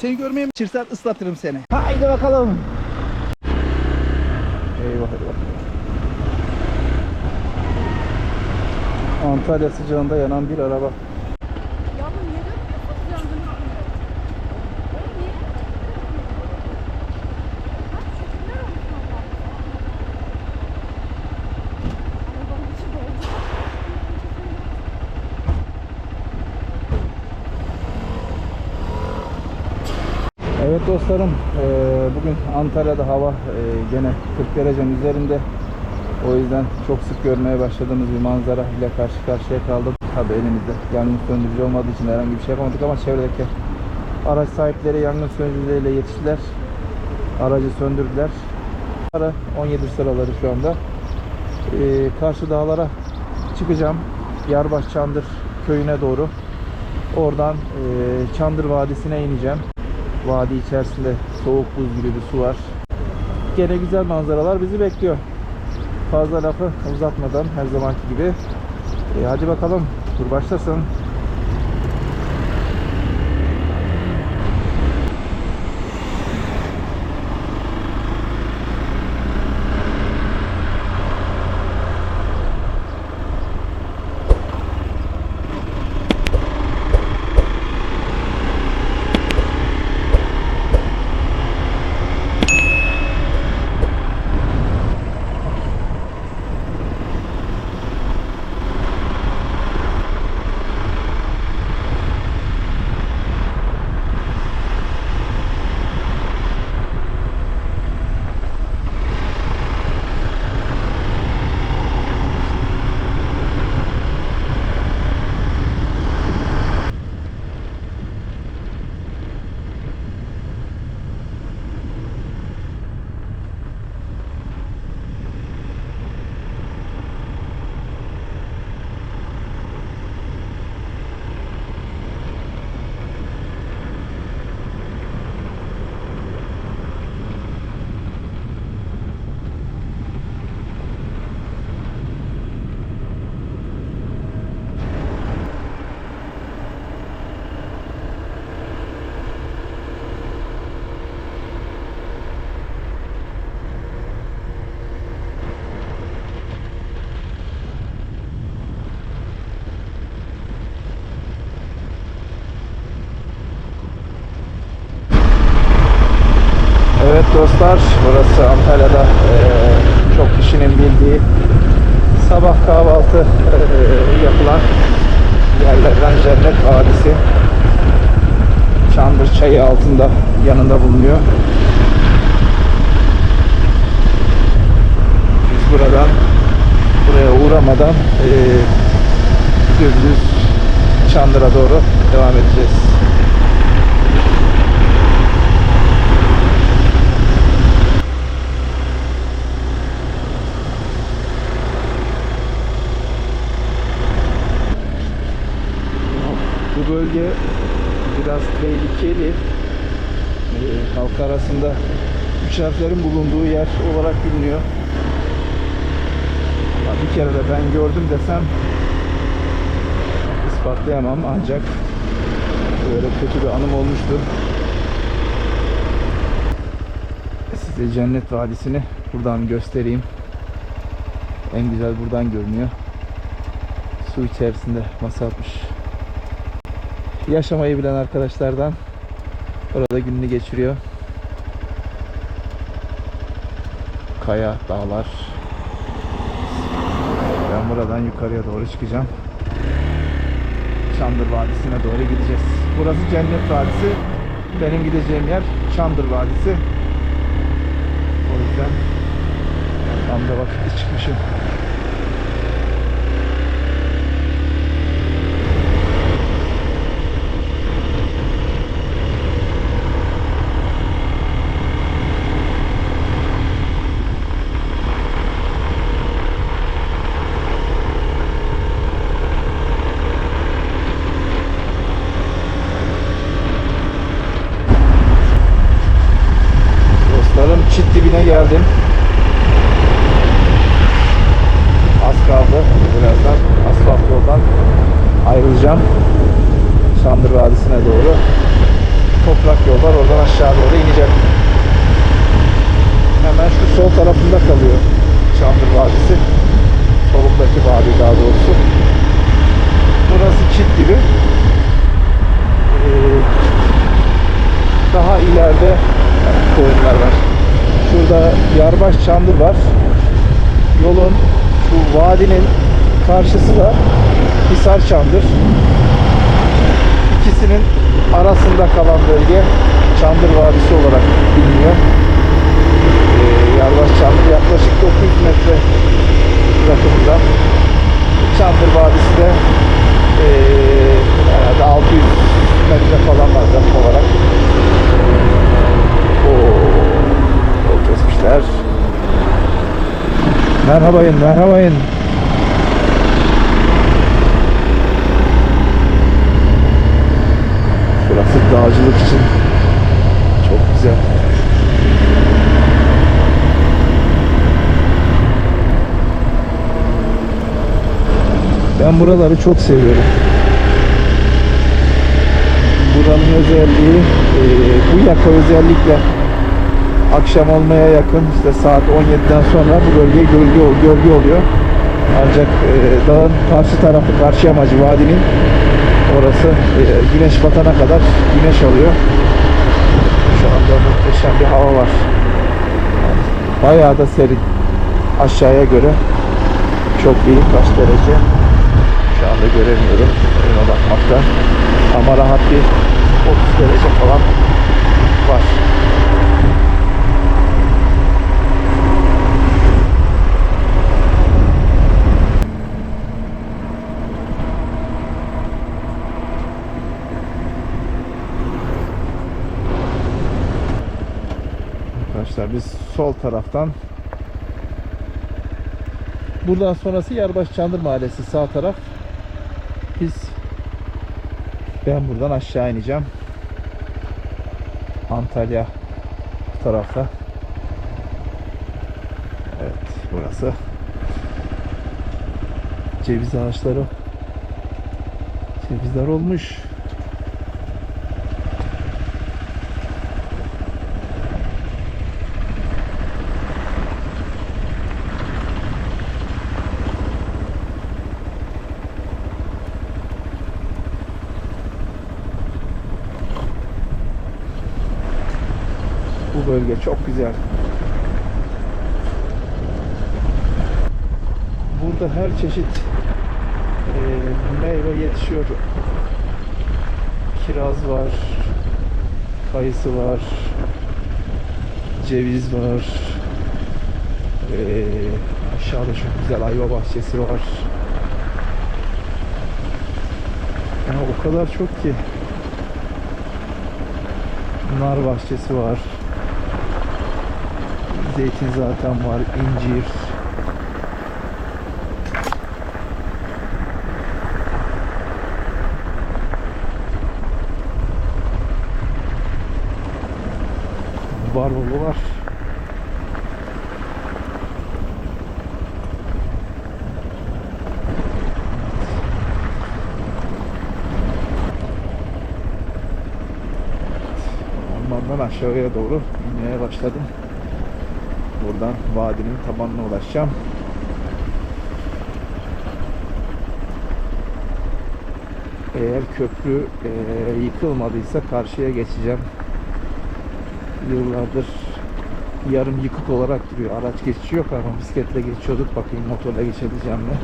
Seni görmeye mi çırsan ıslatırım seni. Haydi bakalım. Eyvah eyvah. Antalya sıcağında yanan bir araba. Ya bu niye döküyorsunuz yangın üstünde? Oğlum niye? Bak çözümler olmuş valla. Arabanın içi doldu. Evet dostlarım, eee, bugün Antalya'da hava eee, gene 40 derecenin üzerinde. O yüzden çok sık görmeye başladığımız bir manzara ile karşı karşıya kaldık. Tabii elimizde yangın söndürücü olmadığı için herhangi bir şey yapamadık ama çevredeki araç sahipleri yangın söndürücüleriyle yetiştiler. Aracı söndürdüler. Ara 17 sıraları şu anda. Eee, karşı dağlara çıkacağım. Yarbaş Çandır köyüne doğru. Oradan eee, Çandır Vadisi'ne ineceğim. Vadi içerisinde soğuk buz gibi bir su var. Gene güzel manzaralar bizi bekliyor. Fazla lafı uzatmadan her zamanki gibi. E, hadi bakalım tur başlasın. Evet dostlar, burası Antalya'da eee, çok kişinin bildiği sabah kahvaltı eee, yapılan yerlerden Cennet Vadisi. Çandır çayı altında yanında bulunuyor. Biz buradan buraya uğramadan eee dümdüz Çandır'a doğru devam edeceğiz. Bu bölge biraz tehlikeli. Ee, halk arasında üç harflerin bulunduğu yer olarak biliniyor. Ama bir kere de ben gördüm desem ispatlayamam ancak böyle kötü bir anım olmuştu. Size Cennet Vadisi'ni buradan göstereyim. En güzel buradan görünüyor. Su içerisinde masa atmış yaşamayı bilen arkadaşlardan orada gününü geçiriyor. Kaya, dağlar. Ben buradan yukarıya doğru çıkacağım. Çandır Vadisi'ne doğru gideceğiz. Burası Cennet Vadisi. Benim gideceğim yer Çandır Vadisi. O yüzden tam da vakitte çıkmışım. Dostlarım çit dibine geldim. Az kaldı. Birazdan asfalt yoldan ayrılacağım. Çandır Vadisi'ne doğru. toprak yol var. Oradan aşağı doğru ineceğim. Hemen şu sol tarafında kalıyor Çamdır Vadisi. Solumdaki vadi daha doğrusu. Burası çit gibi. Ee, daha ileride koyunlar var. Şurada Yarbaş Çandır var. Yolun şu vadinin karşısı da Hisar Çandır. İkisinin arasında kalan bölge Çandır Vadisi olarak biliniyor. Ee, Yarbaş Çandır yaklaşık 900 metre rakımda. Çandır Vadisi de ee, herhalde 600 metre falan var olarak. Oo, yol kesmişler. Merhabayın, merhabayın. Burası dağcılık için çok güzel. Ben buraları çok seviyorum. Buranın özelliği e, bu yaka özellikle akşam olmaya yakın işte saat 17'den sonra bu bölge gölge, gölge oluyor. Ancak e, dağın karşı tarafı karşı amacı vadinin orası e, güneş batana kadar güneş oluyor. Şu anda muhteşem bir hava var. Bayağı da serin. Aşağıya göre çok iyi kaç derece şu anda göremiyorum önüme bakmakta ama rahat bir 30 derece falan var. Arkadaşlar biz sol taraftan Buradan sonrası Yarbaş Çandır Mahallesi sağ taraf. Biz ben buradan aşağı ineceğim. Antalya tarafta. Evet burası. Ceviz ağaçları. Cevizler olmuş. Bu bölge çok güzel. Burada her çeşit eee, meyve yetişiyor. Kiraz var, kayısı var, ceviz var. Eee, aşağıda çok güzel ayva bahçesi var. Ya o kadar çok ki. Nar bahçesi var. Zeytin zaten var, incir. Baba var. Ormandan aşağıya doğru inmeye başladım. Buradan vadinin tabanına ulaşacağım. Eğer köprü eee, yıkılmadıysa karşıya geçeceğim. Yıllardır yarım yıkık olarak duruyor. Araç geçişi yok ama bisikletle geçiyorduk. Bakayım motorla geçebileceğim mi?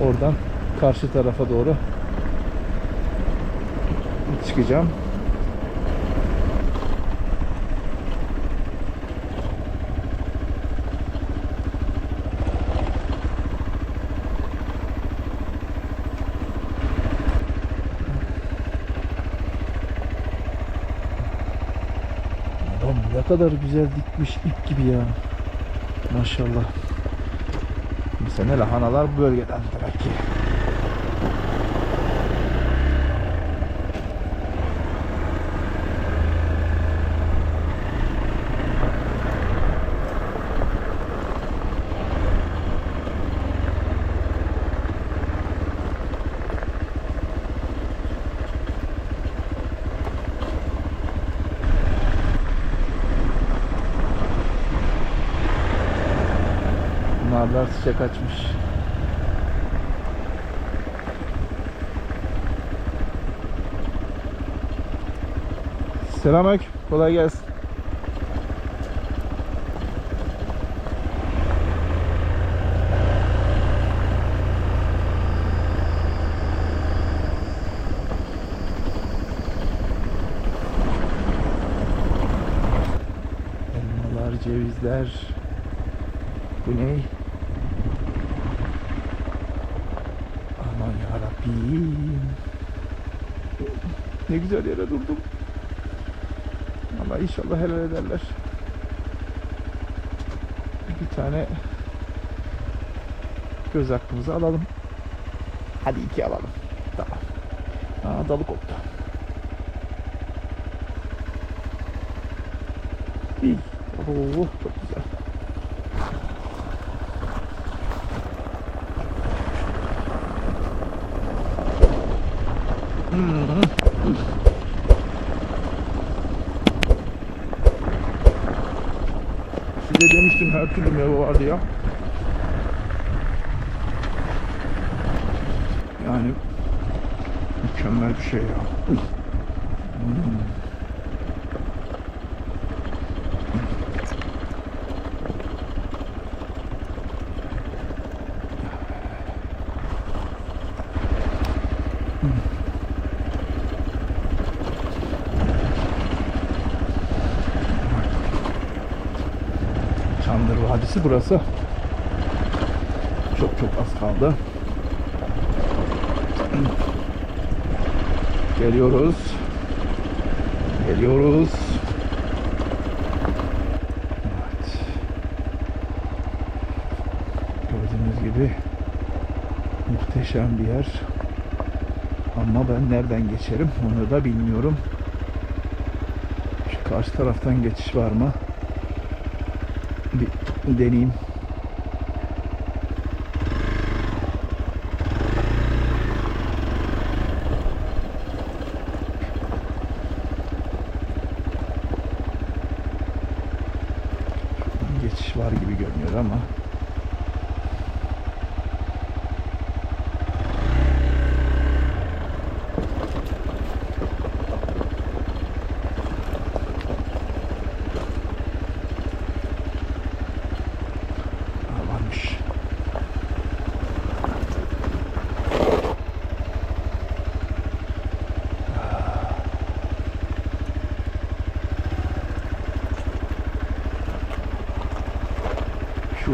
Oradan karşı tarafa doğru çıkacağım. Adam ne kadar güzel dikmiş ip gibi ya. Maşallah. Bu sene lahanalar bu bölgeden demek ki. Narlar çiçek açmış. Selamünaleyküm. Kolay gelsin. Cevizler. Bu ne? Ne güzel yere durdum. Allah inşallah helal ederler. Bir tane göz hakkımızı alalım. Hadi iki alalım. Tamam. Aa, dalı koptu. İyi. Oo, çok güzel. Size demiştim her türlü meyve vardı ya. Yani mükemmel bir şey ya. Hmm. Vadisi burası. Çok çok az kaldı. Geliyoruz. Geliyoruz. Evet. Gördüğünüz gibi muhteşem bir yer. Ama ben nereden geçerim onu da bilmiyorum. Şu karşı taraftan geçiş var mı? Bir deneyeyim. Geçiş var gibi görünüyor ama Ha, varmış.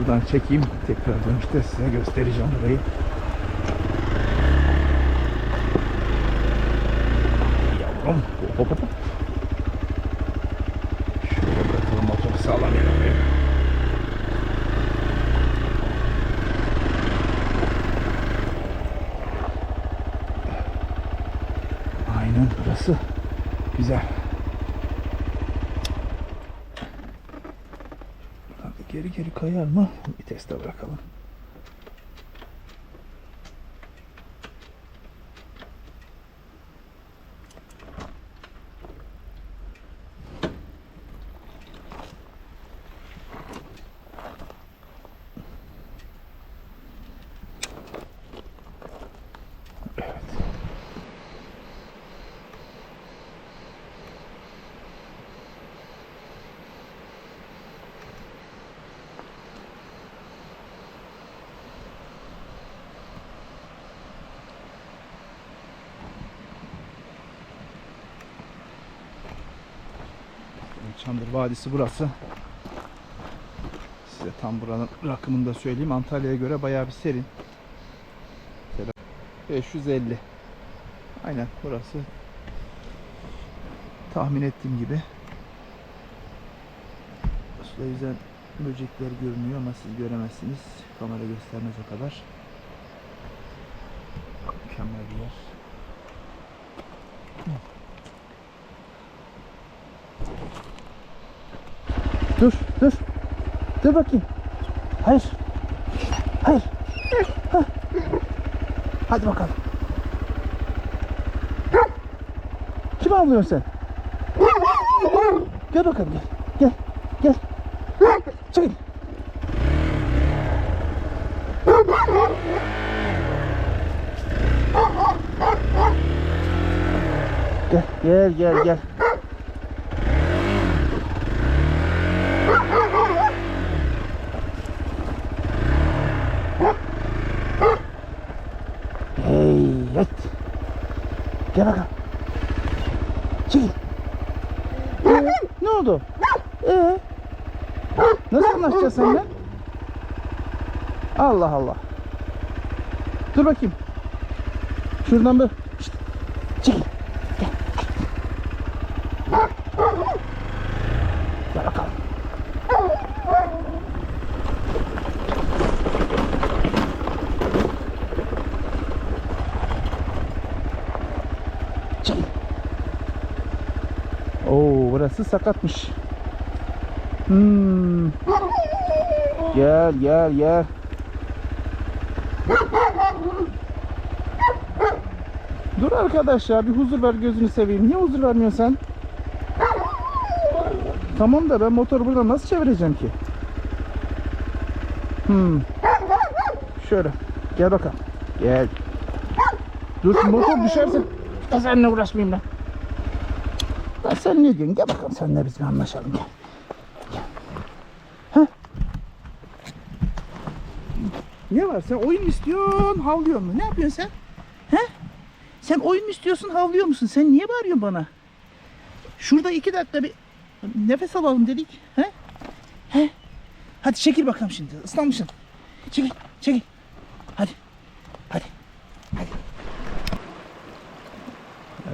Şuradan çekeyim. Tekrar dönüşte size göstereceğim burayı. Yavrum. Hop hop hop. Şöyle bırakalım motoru sağlam koyayım. Aynen burası. Güzel. Geri geri kayar mı? Bir teste bırakalım. Çandır Vadisi burası. Size tam buranın rakımını da söyleyeyim. Antalya'ya göre bayağı bir serin. Mesela 550. Aynen burası. Tahmin ettiğim gibi. Suda yüzen böcekler görünüyor ama siz göremezsiniz. Kamera göstermez o kadar. Mükemmel bir yer. Dur, dur. Dur bakayım. Hayır. Hayır. Hah. Hadi bakalım. Kim avlıyorsun sen? Gel bakalım gel. Gel. Gel. Çekil. Gel gel gel gel. Hey, evet. Gel bakalım. Çekil. Ee, ne oldu? Ee, nasıl anlaşacağız seninle? Allah Allah. Dur bakayım. Şuradan bir. Şşt, Çekil. Gel. Gel bakalım. Çekil. Oo, burası sakatmış. Hmm. Gel gel gel. Dur arkadaş ya bir huzur ver gözünü seveyim. Niye huzur vermiyorsun sen? Tamam da ben motoru buradan nasıl çevireceğim ki? Hmm. Şöyle. Gel bakalım. Gel. Dur şu motor düşerse ben seninle uğraşmayayım lan. Lan sen ne diyorsun? Gel bakalım seninle biz bir anlaşalım gel. Gel. Ne var sen oyun istiyorsun havlıyor mu? Ne yapıyorsun sen? Sen oyun mu istiyorsun havlıyor musun? Sen niye bağırıyorsun bana? Şurada iki dakika bir nefes alalım dedik. He? He? Hadi çekil bakalım şimdi. Islanmışsın. Çekil, çekil. Hadi. Hadi. Hadi.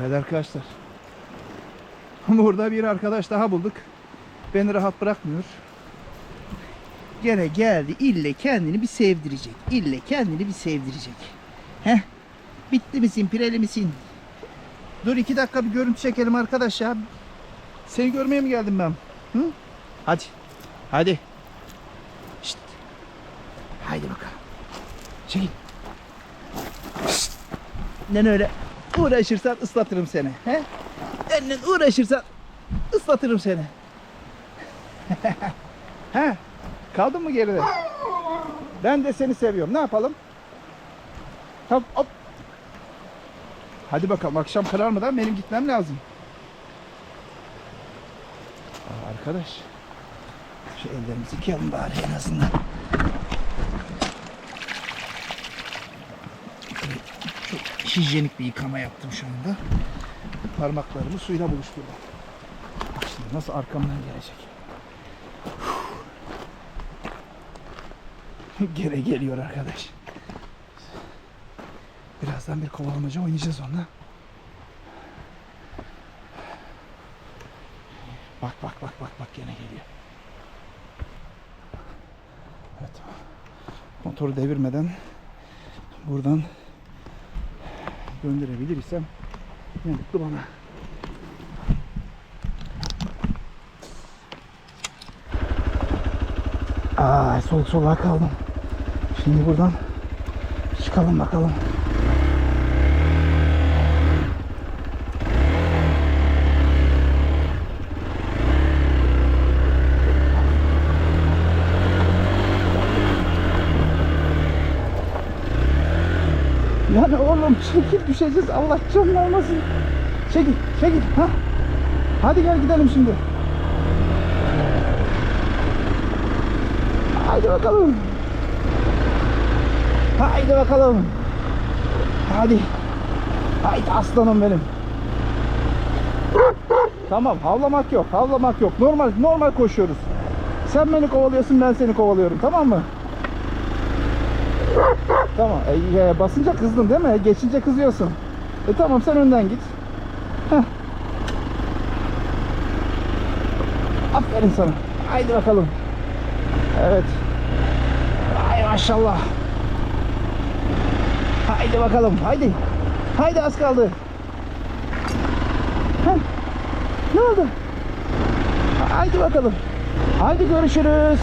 Evet arkadaşlar. Burada bir arkadaş daha bulduk. Beni rahat bırakmıyor. Gene geldi ille kendini bir sevdirecek. İlle kendini bir sevdirecek. Heh. Bitti misin pireli misin? Dur iki dakika bir görüntü çekelim arkadaş ya. Seni görmeye mi geldim ben? Hı? Hadi. Hadi. Şşt. Haydi bakalım. Çekil. Şşt. Ne öyle uğraşırsan ıslatırım seni. He? Seninle uğraşırsan ıslatırım seni. He? Kaldın mı geride? Ben de seni seviyorum. Ne yapalım? Hop hop. Hadi bakalım akşam kararmadan benim gitmem lazım. Aa, arkadaş. Şu ellerimizi yıkayalım bari en azından. Çok hijyenik bir yıkama yaptım şu anda. Parmaklarımı suyla buluşturdum. Bak şimdi nasıl arkamdan gelecek. Gene geliyor arkadaş. Birazdan bir kovalamaca oynayacağız onunla. Bak bak bak bak bak gene geliyor. Evet. Motoru devirmeden buradan gönderebilirsem ne mutlu bana. Ay sol sola kaldım. Şimdi buradan çıkalım bakalım. Yani oğlum çekil düşeceğiz Allah canını almasın. Çekil çekil ha. Hadi gel gidelim şimdi. Haydi bakalım. Haydi bakalım. Hadi. Haydi aslanım benim. Tamam havlamak yok havlamak yok. Normal normal koşuyoruz. Sen beni kovalıyorsun ben seni kovalıyorum tamam mı? Tamam. E, e, basınca kızdın değil mi? Geçince kızıyorsun. E tamam sen önden git. Heh. Aferin sana. Haydi bakalım. Evet. Ay maşallah. Haydi bakalım. Haydi. Haydi az kaldı. Heh. Ne oldu? Haydi bakalım. Haydi görüşürüz.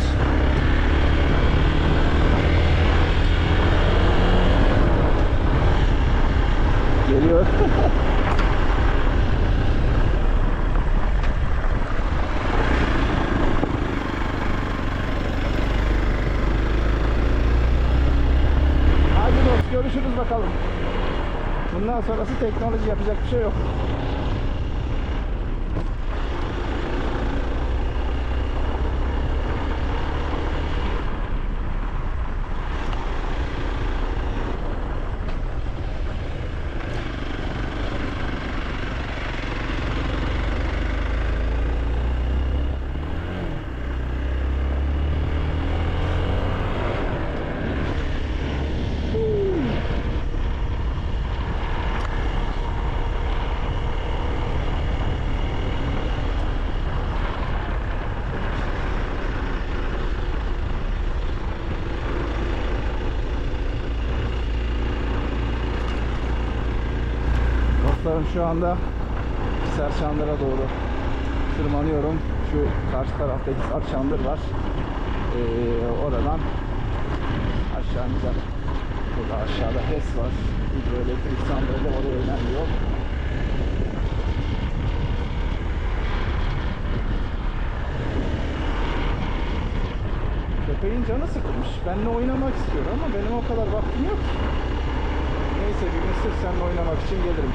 geliyor. Hadi dost görüşürüz bakalım. Bundan sonrası teknoloji yapacak bir şey yok. Dostlarım şu anda Hisar Çandır'a doğru tırmanıyorum. Şu karşı tarafta Hisar Çandır var. Ee, oradan aşağı. Burada aşağıda HES var. Hidroelektrik santrali oraya inen yol. Köpeğin canı sıkılmış. Benimle oynamak istiyor ama benim o kadar vaktim yok. Neyse bir gün sırf seninle oynamak için gelirim.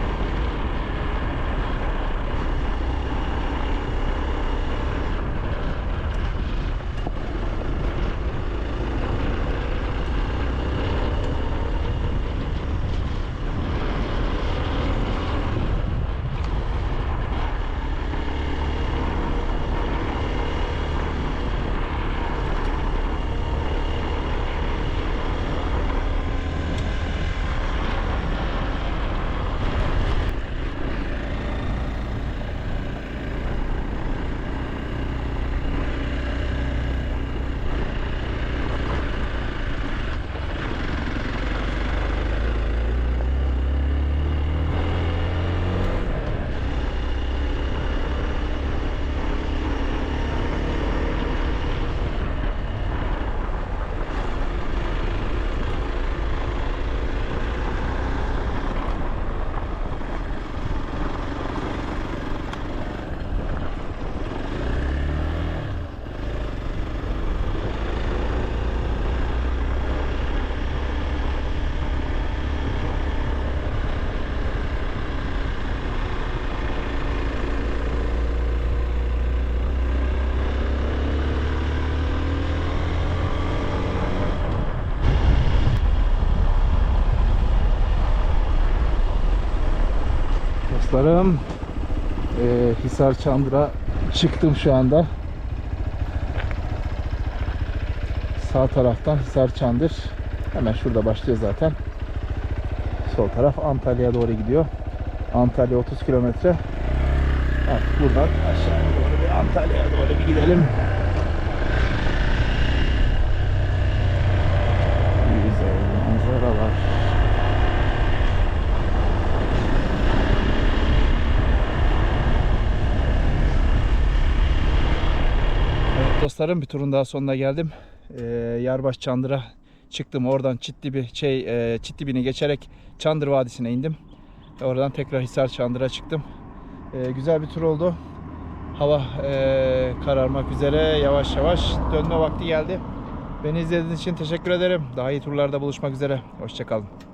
Dostlarım eee Hisar Çandır'a çıktım şu anda. Sağ taraftan Hisar Çandır. Hemen şurada başlıyor zaten. Sol taraf Antalya'ya doğru gidiyor. Antalya 30 kilometre. Artık buradan aşağı doğru bir Antalya'ya doğru bir gidelim. Güzel manzaralar. Evet dostlarım bir turun daha sonuna geldim. Ee, Yarbaş Çandır'a çıktım. Oradan Çitlibi şey e, Çitlibi'ni geçerek Çandır Vadisi'ne indim. Oradan tekrar Hisar Çandır'a çıktım. Ee, güzel bir tur oldu. Hava e, kararmak üzere yavaş yavaş dönme vakti geldi. Beni izlediğiniz için teşekkür ederim. Daha iyi turlarda buluşmak üzere. Hoşçakalın.